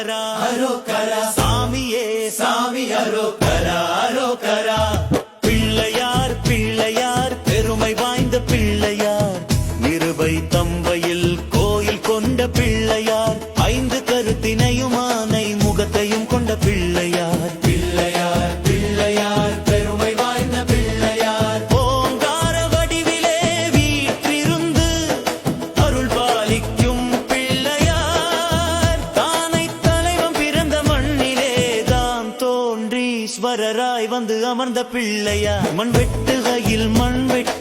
అరోకరా అరోకరా సామియే సామి అరోకరా అరోకరా அமரராய் வந்து அமர்ந்த பிள்ளையா? மண் வெட்டுகையில் மண் வெட்டு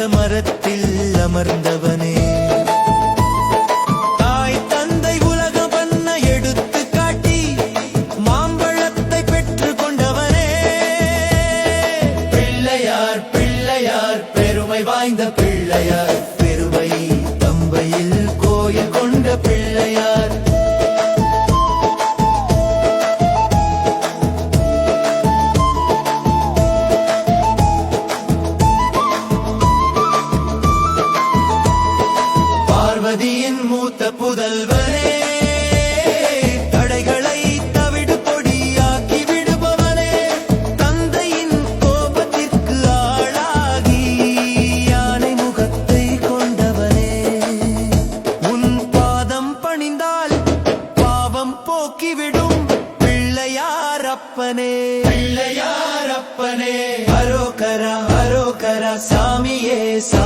அரச மரத்தில் அமர்ந்தவனே. அப்பனே பிள்ளையாரப்பனே. ஹரோகரா ஹரோகரா சாமியே சா